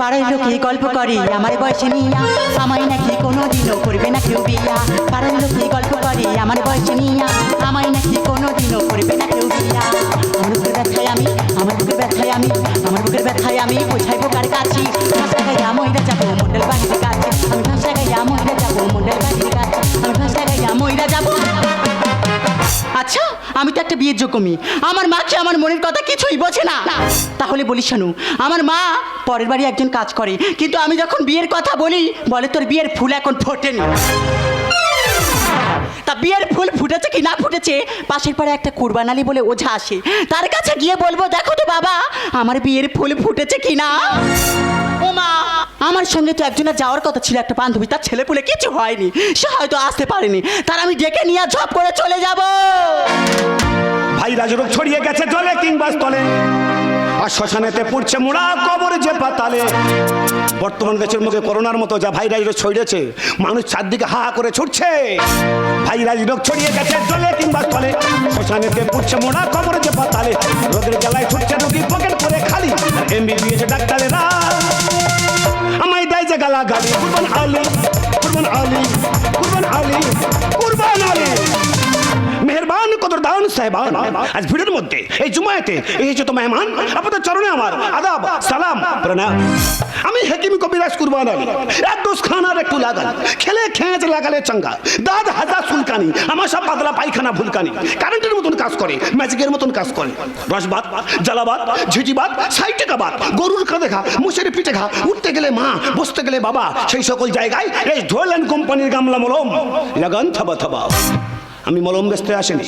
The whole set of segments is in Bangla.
পাড়ার লোকে গল্প করে আমার বয়সে নিয়া আমায় নাকি কোনো দিনও করবে না কেউ বিয়া। পাড়ার লোকে গল্প করে আমার বয়সে নিয়া আমায় নাকি কোনো দিনও করবে না কেউ বিয়া। আমার বুকের ব্যথায় আমি আমার বুকের ব্যথায় আমি আমার বুকের ব্যথায় আমি বোঝাইবো কার কাছে? ভাষা গাইয়া মইরা যাব মন্ডল বাড়ির কাছে। আমি ভাষা গাইয়া মইরা যাব মন্ডল বাড়ির কাছে। আমি ভাষা গাইয়া মইরা যাব। আচ্ছা আমি তো একটা বিয়ের যোগ্য মেয়ে। আমার মাকে আমার মনের কথা কিছুই বোঝে না। তাহলে বলি শোনো আমার মা পরের বাড়ি একজন কাজ করে কিন্তু আমি যখন বিয়ের কথা বলি বলে তোর বিয়ের ফুল এখন ফোটেনি। বিয়ের ফুল ফুটেছে কি না ফুটেছে? পাশের পাড়ে একটা কুরবানালি বলে ওঝা আসে। তার কাছে গিয়ে বলব, দেখো তো বাবা, আমার বিয়ের ফুল ফুটেছে কি না? ও মা, আমার সঙ্গে তো একজনের যাওয়ার কথা ছিল, একটা বান্ধবী, তার ছেলে পুলে কিছু হয়নি। সে হয়তো আসতে পারেনি। তার আমি ডেকে নিয়ে ঝপ করে চলে যাব। ভাই রাজরোগ ছড়িয়ে গেছে জলে কিংবা স্থলে। আর শ্মশানেতে পড়ছে মোড়া কবর যে পাতালে। বর্তমান দেশের মুখে করোনার মতো যা ভাইরাস রোগ ছড়িয়েছে, মানুষ চারদিকে হা হা করে ছুটছে। ভাইরাস রোগ ছড়িয়ে গেছে জলে কিংবা স্থলে শ্মশানেতে পড়ছে মোড়া কবর যে পাতালে রোগের জ্বালায় ছুটছে রোগী পকেট করে খালি এমবিবিএস ডাক্তারেরা। আমায় দেয় যে গালা গালি কুরবান আলী কুরবান আলী কুরবান আলী কুরবান আলী। মেহরবান, কদরদান, সাহেবান। আজ ভিড়ের মধ্যে, এই জুমায়েতে, এই যে তো মেহমান, আপনাদের চরণে আমার আদাব, সালাম, প্রণাম। আমি হেকিম কবিরাজ কুরবান আলী, এক দোষ খানার একটু লাগাল। খেলে খেঁচ লাগালে চাঙ্গা দাদ হাজার সুলকানি আমার সব পাতলা পায়খানা ভুলকানি। কারেন্টের মতন কাজ করে, ম্যাজিকের মতন কাজ করে। রসবাদ জ্বালাবাদ ঝিঝিবাদ সাইটে কাবাদ গরুর খা মুসের পিঠে খা উঠতে গেলে মা, বসতে গেলে বাবা, সেই সকল জায়গায় এই অ্যান্ড কোম্পানির গামলা মলম লাগান থাবা থাবা। আমি মলম ব্যস্ত আসেনি।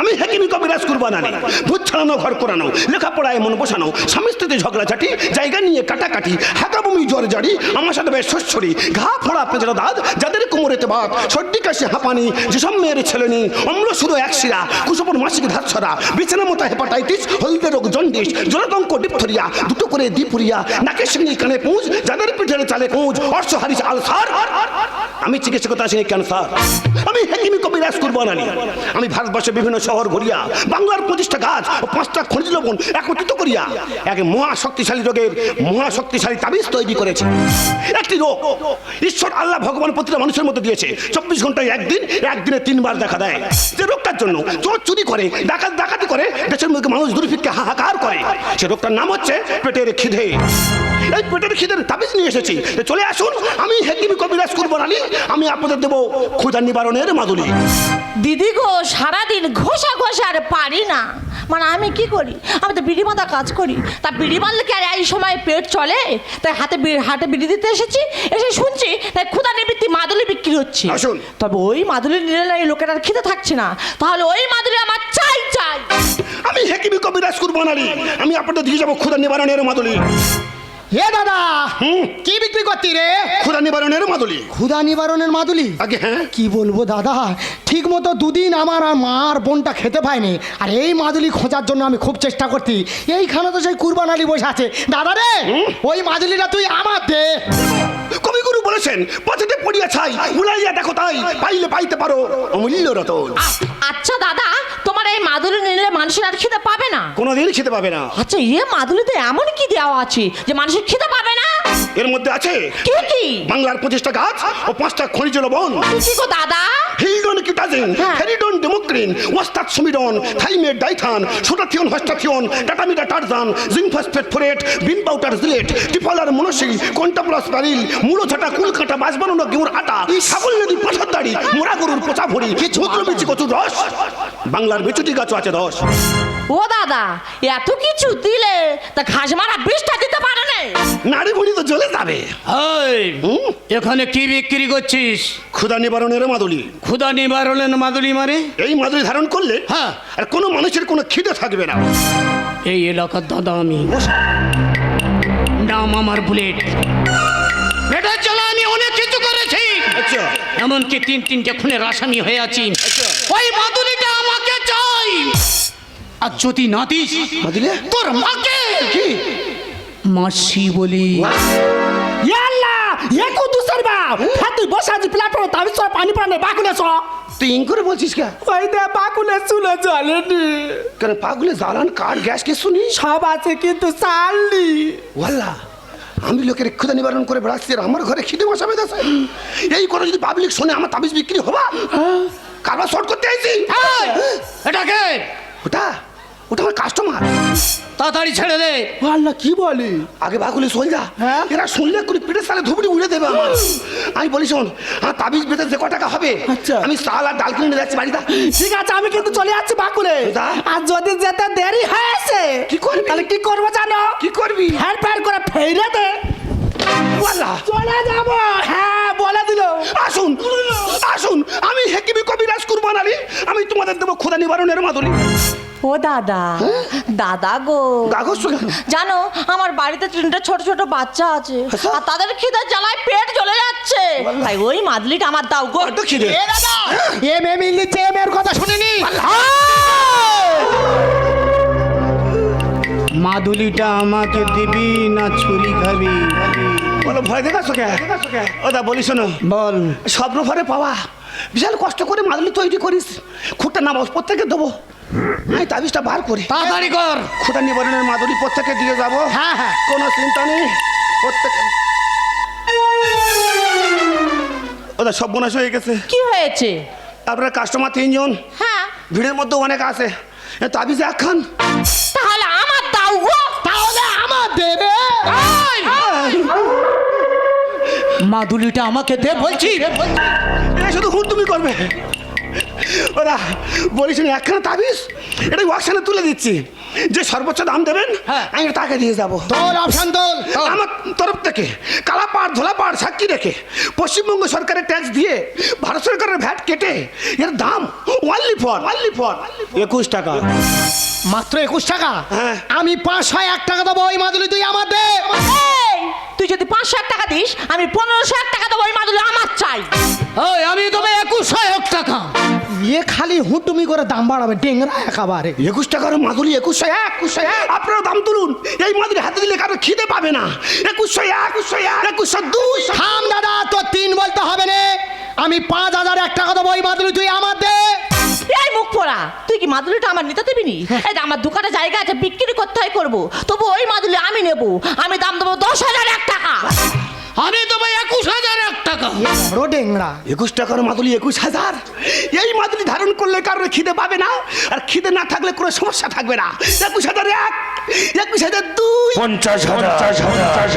আমি হেকিমি কবিরাজ কুরবান আনি, ভূত ছাড়ানো, ঘর করানো, লেখাপড়ায় মন বসানো, স্বামী স্ত্রীতে ঝগড়াঝাটি জায়গা নিয়ে কাটাকাটি, হাঁকাবুমি জ্বর জারি আমার সাথে বেশ শস্যরি ঘা ফোড়া পেঁচড়া দাঁত, যাদের কোমরেতে বাদ সর্দি কাশি হাঁপানি, যেসব মেয়ের ছেলে নেই অম্ল শিরা, কুসুপর মাসিক ধার ছড়া, বিছানা মতো হেপাটাইটিস, হলদে রোগ জন্ডিস, জলতঙ্ক ডিপথরিয়া, দুটো করে দিপুরিয়া নাকের সঙ্গে কানে পুঁজ, যাদের পিঠের চালে কুঁজ অর্শ হারিস আলসার। আমি চিকিৎসকতা আসিনি, ক্যান্সার। আমি হেকিমি কবিরাজ কুরবান আলী আমি ভারতবর্ষের বিভিন্ন শহর ঘুরিয়া, বাংলার পঁচিশটা গাছ ও পাঁচটা খনিজ লবণ একত্রিত করিয়া এক মহা শক্তিশালী রোগের মহা শক্তিশালী তাবিজ তৈরি করেছে। একটি রোগ ঈশ্বর আল্লাহ ভগবান প্রতিটা মানুষের মধ্যে দিয়েছে। চব্বিশ ঘন্টায় একদিন, একদিনে তিনবার দেখা দেয়। যে রোগটার জন্য চোর চুরি করে, ডাকাত ডাকাতি করে, দেশের মধ্যে মানুষ দুর্ভিক্ষে হাহাকার করে। সে রোগটার নাম হচ্ছে পেটের খিদে। এই পেটের খিদের তাবিজ নিয়ে এসেছি। চলে আসুন, আমি হেকিমি কবিরাজ কুরবান আলী, আমি আপনাদের দেবো ক্ষুধা নিবারণের মাদুলি। দিদি গো সারাদিন ঘষা ঘষা আর পারি না। মানে আমি কি করি? আমি তো বিড়ি বাঁধা কাজ করি। তা বিড়ি বাঁধলে কি আর এই সময় পেট চলে? তাই হাতে হাতে বিড়ি দিতে এসেছি এসে শুনছি তাই ক্ষুদা নিবৃত্তি মাদুলি বিক্রি হচ্ছে। তবে ওই মাদুলি নিলে না এই লোকের আর খেতে থাকছে না। তাহলে ওই মাদুলি আমার চাই চাই। আমি হেকিমি কবিরাজ কুরবান আলী। আমি আপনাদের দিকে যাব ক্ষুদা নিবারণের মাদুলি। হে দাদা হুম? কি বিক্রি করতি রে? ক্ষুধা নিবারণের মাদুলি। ক্ষুধা নিবারণের মাদুলি? আগে হ্যাঁ। কি বলব দাদা ঠিক মতো দুদিন আমার আর মা আর বোনটা খেতে পায়নি। আর এই মাদুলি খোঁজার জন্য আমি খুব চেষ্টা করছি। এইখানে তো সেই কুরবান আলী বসে আছে। দাদা রে ওই মাদুলিটা তুই আমার দে। কবিগুরু বলেছেন পথেতে পড়িয়া ছাই উলাইয়া দেখো তাই পাইলে পাইতে পারো। অমূল্য রতন। আচ্ছা দাদা তোমার এই মাদুলি নিলে মানুষের আর খেতে পাবে না। কোনোদিন খেতে পাবে না। আচ্ছা এ মাদুলিতে এমন কি দেওয়া আছে যে মানুষের খেতে পাবে না? এর মধ্যে আছে কি কি? বাংলার পঁচিশটা গাছ ও পাঁচটা খনিজ লবণ। কি গো দাদা? হিলডন কিটাজিন হ্যাঁ। ফেরিডন ডেমোক্রিন ওয়াস্তাদ সুমিডন থাইমেট ডাইথান সোটাথিয়ন হস্টাথিয়ন টাটামিটা টারজান জিঙ্ক ফসফেট ফোরেট বিন পাউডার জিলেট টিফলার মনসি কন্টাপ্লাস প্যারিল মূলো ছাটা বাজ বানানো গেউর আটা নদী পাথর দাড়ি মোরা গরুর পোচা ভরি বিচি কচুর রস। বাংলার বিচুটি গাছও আছে দশ ও দাদা এত কিছু দিলে তা ঘাস মারা বিষটা দিতে পারে না। নারী ভুড়ি তো জ্বলে যাবে। এই হুম? এখানে কি বিক্রি করছিস? ক্ষুধা নিবারণের মাদুলি। ক্ষুদা নিবারণের মাদুলি মারে এই মাদুলি ধারণ করলে হ্যাঁ। আর কোনো মানুষের কোনো খিদে থাকবে না। এই এলাকার দাদা আমি। নাম আমার বুলেট। এটা চলো আমি অনেক কিছু করেছি। আচ্ছা। এমনকি তিন তিনটে খুনের আসামি হয়ে আছি। ওই মাদুলিটা আমাকে আর যদি না দিস তোর মাকে! কি? মাসি বলি এ হ্যাঁ তুই বসে আছিস প্ল্যাটফর্মে তাবি সব পানি পানে বাকুলে স তুই ইং করে বলছিস কে? ওই দে বাকুলে চুলে জ্বলেনি কেন পাগলে জ্বালান কাঠ গ্যাস কে শুনি? সব আছে কিন্তু আমি লোকের ক্ষুদা নিবারণ করে বেড়াচ্ছি আর আমার ঘরে খিদে বসাবে দেশে এই করে যদি পাবলিক শোনে আমার তাবিজ বিক্রি হবা? কারবার শর্ট করতে আইছি? এটাকে ওটা? ওটা আমার কাস্টমার তাড়াতাড়ি ছেড়ে দে। আল্লাহ কি বলে? আগে বাগুলি শোন যা হ্যাঁ? এরা শুনলে করে পিঠে সালে ধুবড়ি উড়ে দেবে আমার। আমি বলি শোন আমার তাবিজ বেঁধে যে ক টাকা হবে আচ্ছা। আমি সাল আর ডাল কিনে যাচ্ছি বাড়িতে। ঠিক আছে আমি কিন্তু চলে যাচ্ছি বাকুলে। আর যদি যেতে দেরি হয়েছে কি করবি? তাহলে কি করব জানো? কি করবি? ফ্যান ফ্যান করে ফেলে দে। চলে যাব। হ্যাঁ বলে দিল। আসুন আসুন। আমি হেকিমি কবিরাজ কুরবান আলী। আমি তোমাদের দেবো খোদা নিবারণের মাধুরী। ও দাদা দাদা গো? জানো আমার বাড়িতে তিনটে ছোট ছোট বাচ্চা আছে আচ্ছা। আর তাদের খিদে জ্বালায় পেট জ্বলে যাচ্ছে। তাই ওই মাদলিটা আমার দাও গো। খিদে। এ দাদা। এম এম ইংলিশ এম এর কথা শুনিনি। মাদুলিটা আমাকে দিবি না ছুরি খাবি? বলো ভয় দেখাচ্ছ কে? ও দা বলি শোনো। বল। স্বপ্ন ভরে পাওয়া। বিশাল কষ্ট করে মাদুলি তৈরি করিস। খুঁটটা নামাজ প্রত্যেকে দেবো। আমি তাবিজটা বার করি। তাড়াতাড়ি কর। খোদা নিবারণের মাদুরি প্রত্যেকে দিয়ে যাব। হ্যাঁ, হ্যাঁ। কোনো চিন্তা নেই। প্রত্যেকে ওদের সব বোনাস হয়ে গেছে। কি হয়েছে? আপনার কাস্টমার তিনজন। হ্যাঁ। ভিড়ের মধ্যে অনেক আছে। তাবিজ একখান। তাহলে আমার দাও গো। তাহলে আমার দেবে। মাদুলিটা আমাকে দে বলছি। এটা শুধু হুন তুমি করবে। ওরা বলিস না একখানা তাবিজ? এটা ওয়াকশানে তুলে দিচ্ছি। যে সর্বোচ্চ দাম দেবেন হ্যাঁ। আমি তাকে দিয়ে যাব। তোর অপশন তোল আমার তরফ থেকে কালাপাড় ধোলাপাড় সাক্ষী রেখে পশ্চিমবঙ্গ সরকারের ট্যাক্স দিয়ে ভারত সরকারের ভ্যাট কেটে এর দাম ওয়ানলি ফর ওয়ানলি ফর একুশ টাকা। মাত্র একুশ টাকা? হ্যাঁ। আমি পাঁচশো এক টাকা দেবো ওই মাদুলি তুই আমার দে। তুই যদি পাঁচশো এক টাকা দিস আমি পনেরোশো এক টাকা দেবো ওই মাদুলি আমার চাই। ওই আমি তবে একুশ এক টাকা। ইয়ে খালি হুটুমি করে দাম বাড়াবে ডেংরা একেবারে। একুশ টাকার মাদুলি একুশশো এক একুশশো এক আপনারা দাম তুলুন। এই মাদুলি হাতে দিলে কারও খিদে পাবে না। একুশশো এক একুশশো এক একুশশো দুই। থাম দাদা তোর তিন বলতে হবে না। আমি পাঁচ হাজার এক টাকা দেবো ওই মাদুলি তুই আমার দে। এই মুখ পোড়া তুই কি মাদুলিটা আমার নিতে দিবি নি? এই আমার দোকানে জায়গা আছে বিক্রি করতে হয় করব। তবু ওই মাদুলি আমি নেব। আমি দাম দেবো দশ হাজার এক টাকা। আমি তবে একুশ হাজার এক টাকা। বড় ডেংরা। একুশ টাকার মাদুলি একুশ হাজার। এই মাদুলি ধারণ করলে কারোর খিদে পাবে না আর খিদে না থাকলে কোনো সমস্যা থাকবে না। একুশ হাজার এক একুশ হাজার দুই। পঞ্চাশ হাজার পঞ্চাশ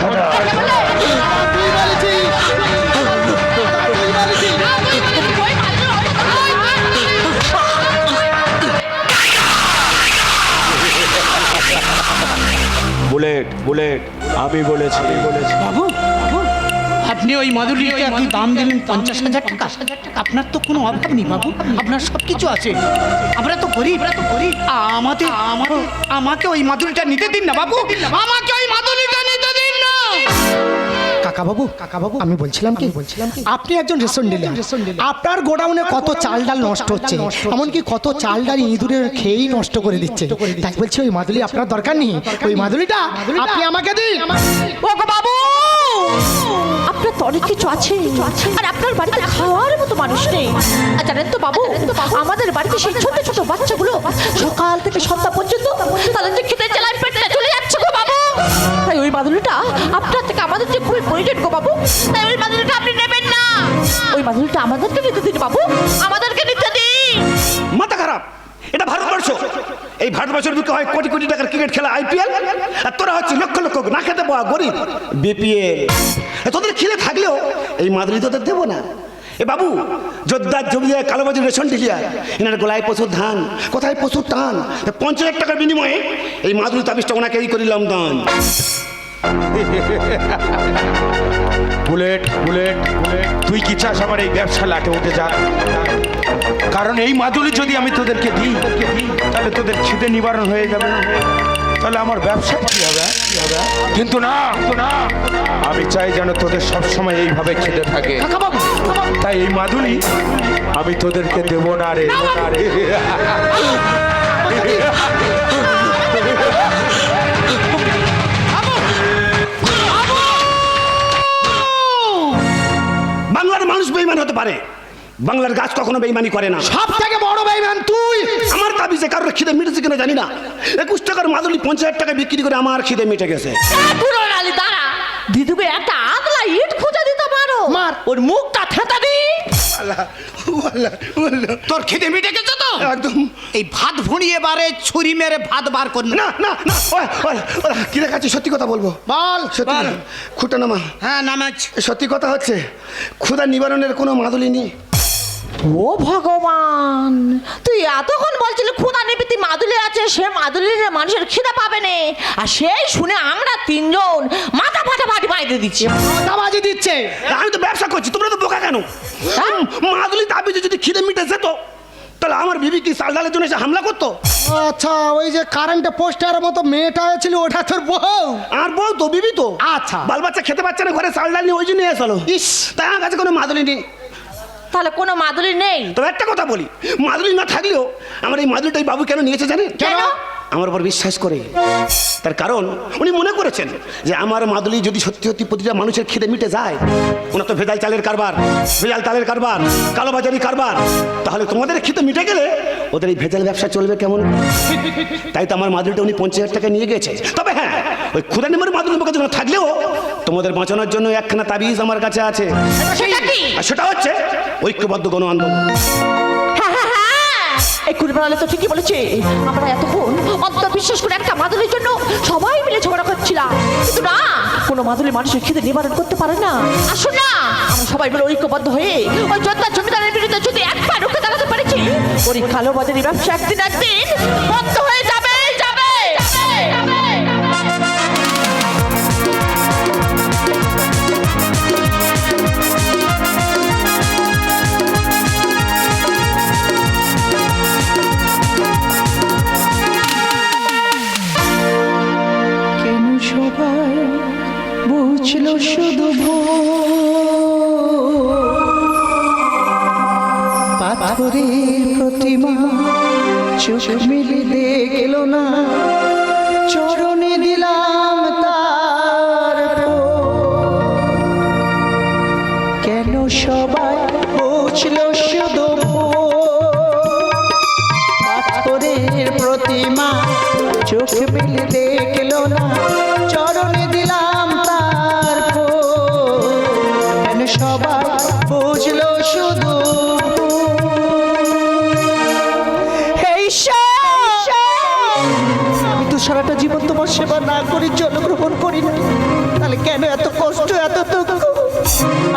বুলেট বুলেট আমি বলেছি আমি বলেছি। বাবু আপনি ওই মাদুলিকে আপনি দাম দিলেন পঞ্চাশ হাজার টাকা। আপনার তো কোনো অভাব নেই বাবু। আপনার সব কিছু আছে। আমরা তো গরিব। আমরা তো গরিব। আমাকে আমাকে আমাকে ওই মাদুলিটা নিতে দিন না বাবু। আমাকে ওই মাদুলিটা নিতে দিন না। কাকা বাবু কাকা বাবু আমি বলছিলাম কি? বলছিলাম কি? আপনি একজন রেশন ডিলার। আপনার গোডাউনে কত চাল ডাল নষ্ট হচ্ছে? এমনকি কত চাল ডাল ইঁদুরের খেয়েই নষ্ট করে দিচ্ছে। তাই বলছি ওই মাদুলি আপনার দরকার নেই। ওই মাদুলিটা আপনি আমাকে দিন। ওগো বাবু! আপনার তো অনেক কিছু আছে। আর আপনার বাড়িতে খাওয়ার মতো মানুষ নেই। আর জানেন তো বাবু, আমাদের বাড়িতে সেই ছোট ছোট বাচ্চাগুলো সকাল থেকে সন্ধ্যা পর্যন্ত তাদের যে খেতে জ্বালায় পেটে চলে যাচ্ছে গো বাবু। তাই ওই মাদুলিটা আপনার থেকে আমাদের যে খুবই প্রয়োজন গো বাবু, তাই ওই মাদুলিটা আপনি নেবেন না। ওই মাদুলিটা আমাদেরকে নিতে দিন বাবু। আমাদেরকে নিতে এই ভারতবর্ষের বুকে হয় কোটি কোটি টাকার ক্রিকেট খেলা আইপিএল? আর তোরা হচ্ছে লক্ষ লক্ষ না খেতে পাওয়া গরিব। বিপিএল। তোদের খেলে থাকলেও এই মাদুরি তোদের দেবো না। এ বাবু যোদ্ধার জমিদার কালোবাজির রেশন ঢিলিয়া এনার গোলায় প্রচুর ধান কোথায় প্রচুর টান? তা পঞ্চাশ হাজার টাকার বিনিময়ে এই মাদুলি তাবিজটা ওনাকে এই করিলাম দান। Bullet bullet bullet. তুই কি চাস আমার এই ব্যবসা লাটে উঠে যা কারণ এই মাদুলি যদি আমি তোদেরকে দিই তাহলে তোদের খিদে নিবারণ হয়ে যাবে। তাহলে আমার ব্যবসা কি হবে কিন্তু না না। আমি চাই যেন তোদের সব সময় এইভাবে খেতে থাকে। তাই এই মাদুলি আমি তোদেরকে দেব না রে দেব না রে। হতে পারে। বাংলার গাছ কখনো বেইমানি করে না। সব থেকে বড় বেইমান তুই। আমার তাবিজে কারোর খিদে মিটেছে কিনা জানি না। একুশ টাকার মাদুলি পঞ্চাশ হাজার টাকা বিক্রি করে আমার খিদে মিটে গেছে। পুরো নালি দাঁড়া। দিদুকে একটা আদলা ইট খুঁজে দিতে পারো। মার। ওর মুখটা থেতা দি। তোর খেতে মিটে গেছে তো? একদম। এই ভাত ভুঁড়িয়ে বারে ছুরি মেরে ভাত বার কর না। না না কি দেখাচ্ছে? সত্যি কথা বলব? বল সত্যি। খুঁটা নামা। হ্যাঁ নামাজ সত্যি কথা হচ্ছে ক্ষুদা নিবারণের কোনো মাদুলি নেই। ও ভগবান তুই এতক্ষণ বলছিলি ক্ষুদা নিবৃত্তি মাদুলি আছে সে মাদুলির মানুষের খিদা পাবে না। আর সেই শুনে আমরা তিনজন মাথা ফাটা ফাটি বাইরে দিচ্ছি। মাথা বাজি দিচ্ছে। আমি তো ব্যবসা করছি তোমরা তো বোকা কেন? মাদুলি দাবি যদি খিদে মিটে যেত তাহলে আমার বিবি কি চাল ডালের জন্য এসে হামলা করতো? আচ্ছা ওই যে কারেন্টে পোস্টারের মতো মেয়েটা ছিল ওটা তোর বউ? আর বউ তো বিবি তো। আচ্ছা। বাল বাচ্চা খেতে পাচ্ছে না ঘরে চাল ডাল নিয়ে ওই জন্য এসলো ইস। তাই আমার কাছে কোনো মাদুলি নেই। তাহলে কোনো মাদুলি নেই? তবে একটা কথা বলি মাদুলি না থাকলেও আমার এই মাদুলিটাই বাবু কেন নিয়েছে জানেন? কেন? আমার উপর বিশ্বাস করে। তার কারণ উনি মনে করেছেন যে আমার মাদুলি যদি সত্যি সত্যি প্রতিটা মানুষের খিদে মিটে যায় ওনার তো ভেজাল চালের কারবার ভেজাল তালের কারবার কালোবাজারি কারবার তাহলে তোমাদের খিদে মিটে গেলে ওদের এই ভেজাল ব্যবসা চলবে কেমন? তাই তো আমার মাদুরিটা উনি পঞ্চাশ হাজার টাকা নিয়ে গেছে। তবে হ্যাঁ ওই খুদা নেমের মাদুরি কাছে থাকলেও তোমাদের বাঁচানোর জন্য একখানা তাবিজ আমার কাছে আছে। সেটা আর সেটা হচ্ছে ঐক্যবদ্ধ গণ আন্দোলন এই তো ঠিকই বলেছে। আমরা এতক্ষণ অন্ত বিশ্বাস করে একটা জন্য সবাই মিলে ঝগড়া করছিলাম। কিন্তু না, কোনো মাদুলি মানুষের খিদে নিবারণ করতে পারে না। আসুন না, আমরা সবাই মিলে ঐক্যবদ্ধ হয়ে ওই যোদ্ধা জমিদারের বিরুদ্ধে যদি একবার রুখে দাঁড়াতে পারেছি, ওই কালো বাজারি ব্যবসা একদিন একদিন বন্ধ হয়ে যাবে।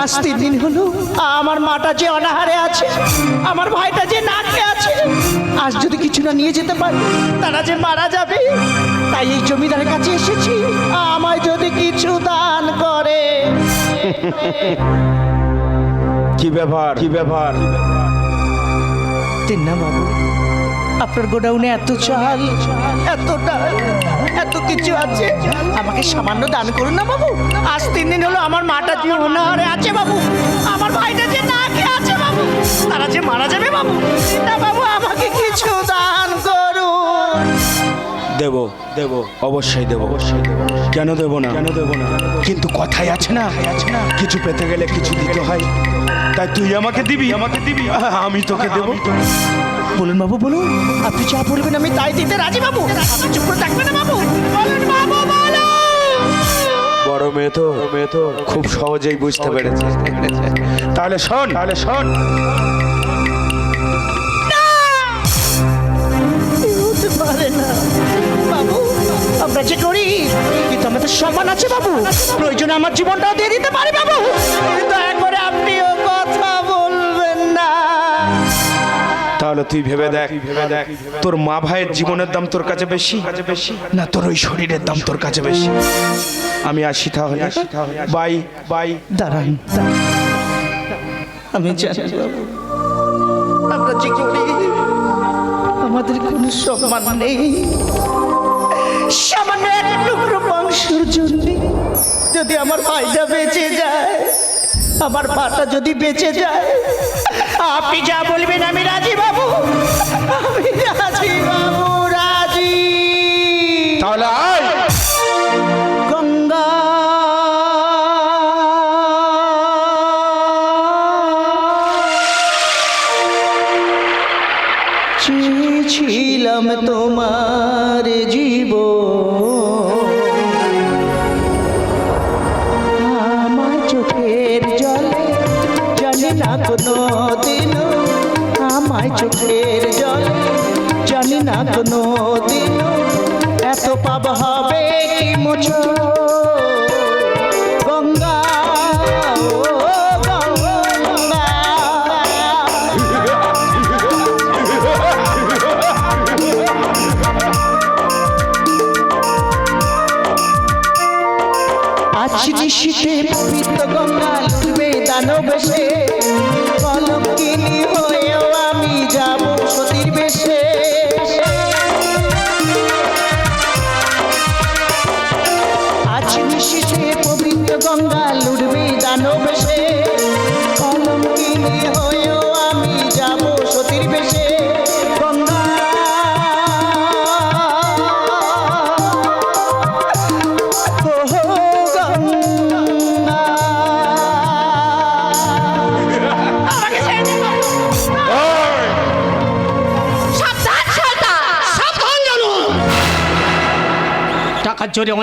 আজ তিন দিন হলো। আমার মাটা যে অনাহারে আছে আমার ভাইটা যে না খেয়ে আছে আজ যদি কিছু না নিয়ে যেতে পারি তারা যে মারা যাবে তাই এই জমিদারের কাছে এসেছি। আমায় যদি কিছু দান করে। কি ব্যাপার কি ব্যাপার তিন না বাবু আপনার গোডাউনে এত চাল এত ডাল কিছু আছে। আমাকে সামান্য দান করুন না বাবু। আজ তিন দিন হলো আমার মাটা যে অনাহারে আছে বাবু। আমার ভাইটা যে না খেয়ে আছে বাবু। তারা যে মারা যাবে বাবু। না বাবু আমাকে কিছু দান করুন। দেব দেব অবশ্যই দেব। অবশ্যই দেব কেন দেব না? কেন দেব না কিন্তু কথাই আছে না। আছে না কিছু পেতে গেলে কিছু দিতে হয়। তাই তুই আমাকে দিবি? আমাকে দিবি। আমি তোকে দেব। বলুন বাবু বলুন। আপনি যা বলবেন আমি তাই দিতে রাজি বাবু। আপনি চুপ করে থাকবেন না বাবু। বলুন বাবু বলুন। বড় মেয়ে তো মেয়ে তো। খুব সহজেই বুঝতে পেরেছে। তাহলে শোন। তাহলে শোন। পারে না। বাবু আমরা যে করি কিন্তু আমাদের সম্মান আছে বাবু। প্রয়োজনে আমার জীবনটাও দিয়ে দিতে পারি বাবু। তাহলে তুই ভেবে দেখ। ভেবে দেখ। তোর মা ভাইয়ের জীবনের দাম তোর কাছে বেশি? না তোর ওই শরীরের দাম তোর কাছে বেশি। আমি আসি তাহলে। Bye bye. দাঁড়ান। আমি আমরা যে আমাদের কোনো সম্মান নেই। সামান্য এক টুকরো মাংসের জন্য যদি আমার ভাইটা বেঁচে যায় আমার ভাটা যদি বেঁচে যায় আপনি যা বলবেন আমি রাজি বাবু। আমি রাজি বাবু রাজি। তাহলে গঙ্গা। চেয়েছিলাম তোমার জীব আজ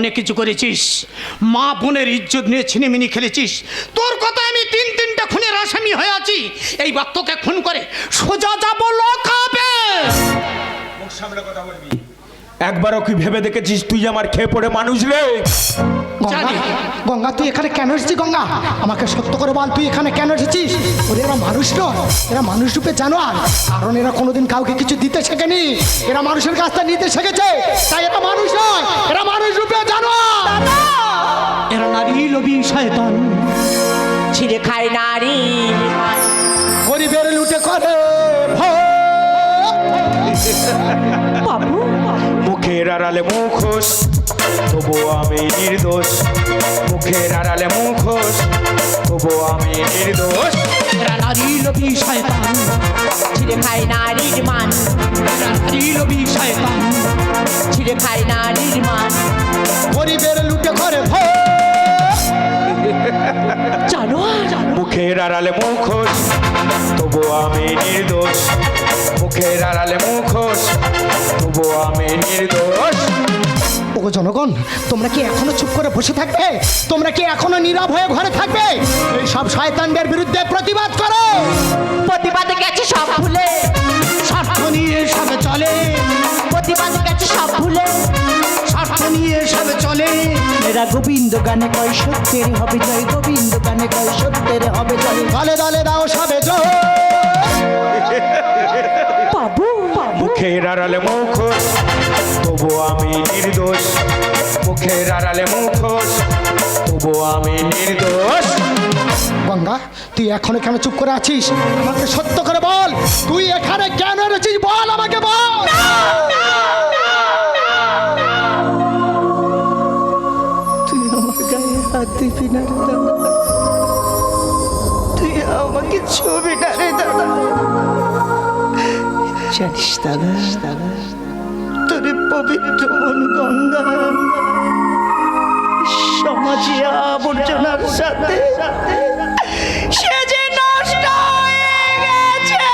অনেক কিছু করেছিস? মা বোনের ইজ্জত নিয়ে ছিনিমিনি খেলেছিস। তোর কথা আমি তিন তিনটা খুনের আসামি হয়ে আছি। এই বাক্যকে খুন করে সোজা যাব লোকাবে একবারও কি ভেবে দেখেছিস তুই আমার খেয়ে পড়ে মানুষ রে? গঙ্গা জানি। গঙ্গা তুই এখানে কেন এসেছিস গঙ্গা? আমাকে সত্য করে বল তুই এখানে কেন এসেছিস? ওরে এরা মানুষ নয় এরা মানুষ রূপে জানো জানোয়ার। কারণ এরা কোনোদিন কাউকে কিছু দিতে শেখেনি। এরা মানুষের কাছটা নিতে শিখেছে। তাই এরা মানুষ নয় এরা মানুষ রূপে জানোয়ার। এরা নারী লবি শয়তান। ছিঁড়ে খায় নারী। গরিবের লুটে করে। ভোগ। বাবু মুখের আড়ালে মুখোশ তবু আমি নির্দোষ। মুখের আড়ালে মুখোশ তবু আমি নির্দোষ। এরা নারী লবি শয়তান ছিঁড়ে খায় নারীর মান। এরা নারী লবি শয়তান ছিঁড়ে খায় নারীর মান। গরিবের লুটে করে। জানোয়ার মুখের আড়ালে মুখোশ তবু আমি নির্দোষ। মুখের আড়ালে মুখোশ তবু আমি নির্দোষ। ওগো জনগণ তোমরা কি এখনও চুপ করে বসে থাকবে? তোমরা কি এখনও নীরব হয়ে ঘরে থাকবে? এই সব শয়তানদের বিরুদ্ধে প্রতিবাদ করো। প্রতিবাদে গেছে সব ভুলে। স্বার্থ নিয়ে সবে চলে। প্রতিবাদে গেছে সব ভুলে। স্বার্থ নিয়ে সবে চলে। এরা গোবিন্দ গানে কয় সত্যের হবে জয় গোবিন্দ গানে কয় সত্যের হবে জয়। দলে দলে দাও সবে জোর। মুখের আড়ালে মুখোশ তবু আমি নির্দোষ। মুখের আড়ালে মুখোশ তবু আমি নির্দোষ। গঙ্গা তুই এখনও কেন চুপ করে আছিস? আমাকে সত্য করে বল। তুই এখানে কেন এনেছিস? বল আমাকে বল। তুই আমার গায়ে হাত দিবি না রে দাদা। তুই আমাকে ছবি না রে দাদা। জানিস দাদা দাদা পবিত্র মন গঙ্গা সমাজে আবর্জনার সাথে সে যে নষ্ট হয়ে গেছে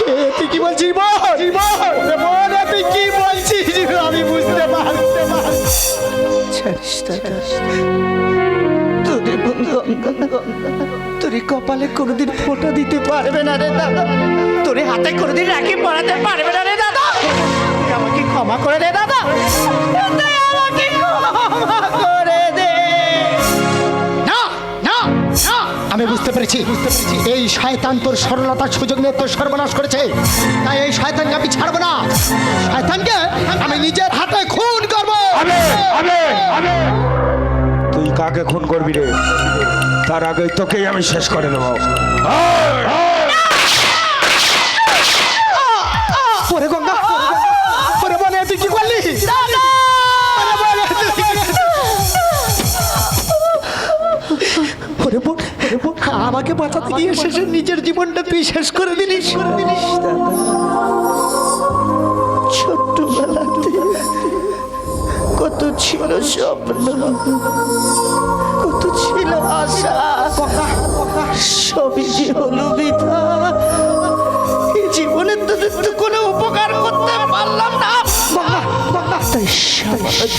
এ, তুই কি বলছিস বল বল বল এ, তুই কি বলছিস আমি বুঝতে পারতে পারছি জানিস দাদা তোর কপালে কোনোদিন ফোঁটা দিতে পারবে না রে দাদা। তোর হাতে কোনোদিন রাখি পড়াতে পারবে না রে দাদা। তুই আমাকে ক্ষমা করে দে দাদা। আমাকে ক্ষমা করে দে। না না না। আমি বুঝতে পেরেছি। বুঝতে পেরেছি। এই শয়তান তোর সরলতার সুযোগ নিয়ে তোর সর্বনাশ করেছে। তাই এই শয়তানকে আমি ছাড়বো না। শয়তানকে আমি নিজের হাতে খুন করব। আবে আবে আবে তুই কাকে খুন করবি রে? তার আগে তোকেই আমি শেষ করে নেব। পরে গঙ্গা বলে তুই কি করলি? আমাকে বাঁচাতে গিয়ে শেষে নিজের জীবনটা তুই শেষ করে দিলিস। ছোট্টবেলাতে কত ছিল স্বপ্ন, কত ছিল আশা, সবই যে হলো বিধা জীবনে তোদের তো কোনো উপকার করতে পারলাম না।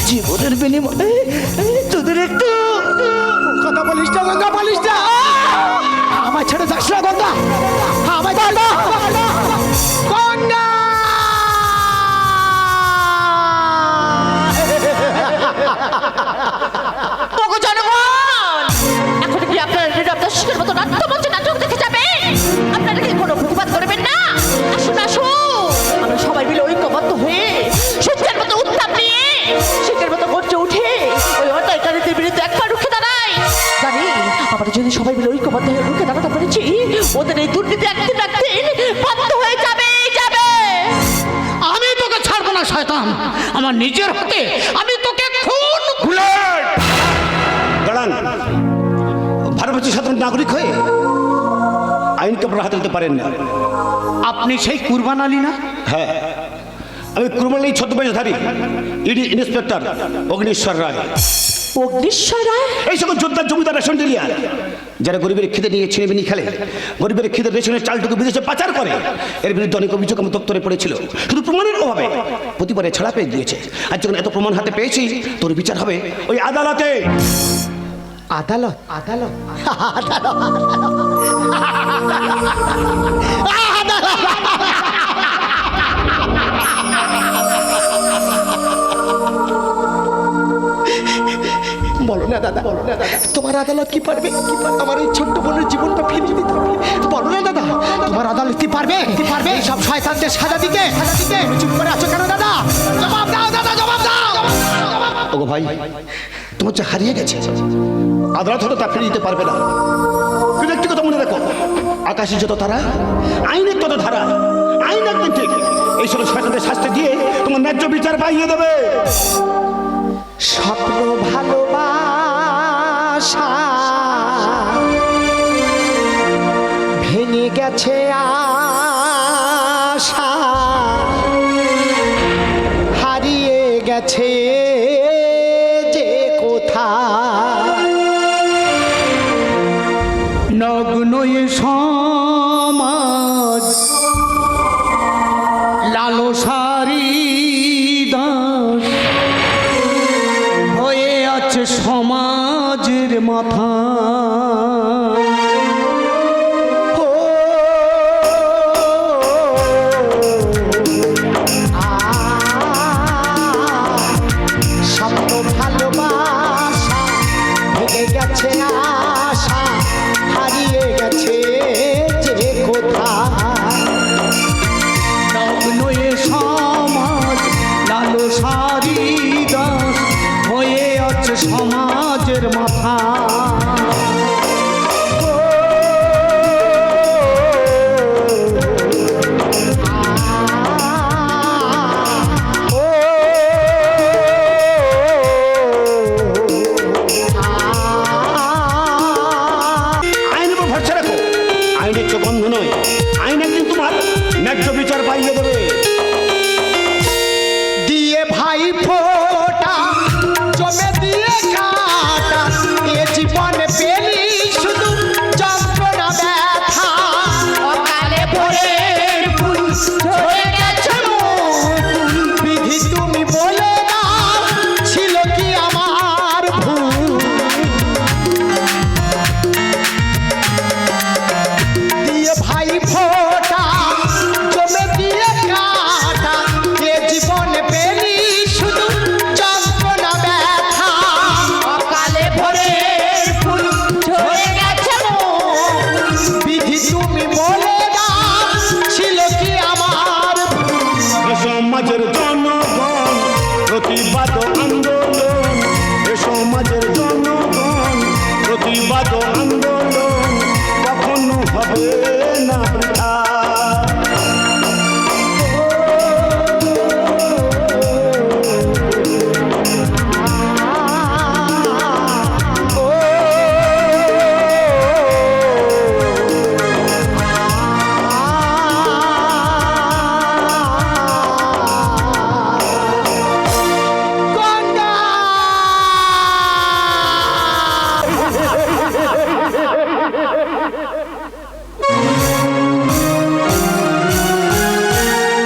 জীবনের বিনিময়ে তোদের একটু কথা বলিস না গঙ্গা বলিস না। জনগণ! এখন কি আপনারা যদি সবাই মিলে ঐক্যবদ্ধ হয়ে রুখে দাঁড়াতে পেরেছি, ওদের এই দুর্নীতি একদিন একদিন বন্ধ হয়ে যাবে যাবে। আমি তোকে ছাড়বো না, শয়তান। আমার নিজের হাতে আমি নাগরিক হয়ে আইনকে আপনারা হাতে নিতে পারেন না। আপনি সেই কুরবান আলী না? হ্যাঁ। আমি কুরবানি ছদ্মবেশধারী ইডি ইন্সপেক্টর অগ্নিশ্বর রায়। অগ্নিশ্বর রায়? এই সকল যোদ্ধার জমিদার রেশন ডিলিয়ার যারা গরিবের খিদে নিয়ে ছিনেবিনি খেলে গরিবের খিদে রেশনের চালটুকু বিদেশে পাচার করে এর বিরুদ্ধে অনেক অভিযোগ আমার দপ্তরে পড়েছিল। শুধু প্রমাণের অভাবে প্রতিবারে ছাড়া পেয়ে দিয়েছে আর যখন এত প্রমাণ হাতে পেয়েছি তোর বিচার হবে ওই আদালতে। আদালত আদালত বলো না, দাদা, বলো না, দাদা। তোমার আদালত কি পারবে? আমার এই ছোট্ট বোনের জীবনটা ফিরিয়ে দিতে বলো না, দাদা। তোমার আদালত কি পারবে? কি পারবে? সব শয়তানদের সাজা দিতে? সাজা দিতে চুপ করে আছো কেন, দাদা? জবাব দাও, দাদা, জবাব দাও। ওগো ভাই, তোমার যে হারিয়ে গেছে। আদালত হয়তো তা ফিরিয়ে দিতে পারবে না। কিন্তু একটি কথা মনে রাখো, আকাশে যত তারা, আইনের তত ধারা, আইন একদম ঠিক। এই সব শয়তানদের শাস্তি দিয়ে তোমার ন্যায্য বিচার পাইয়ে দেবে। স্বপ্ন ভালোবাসা, ভেঙে গেছে আশা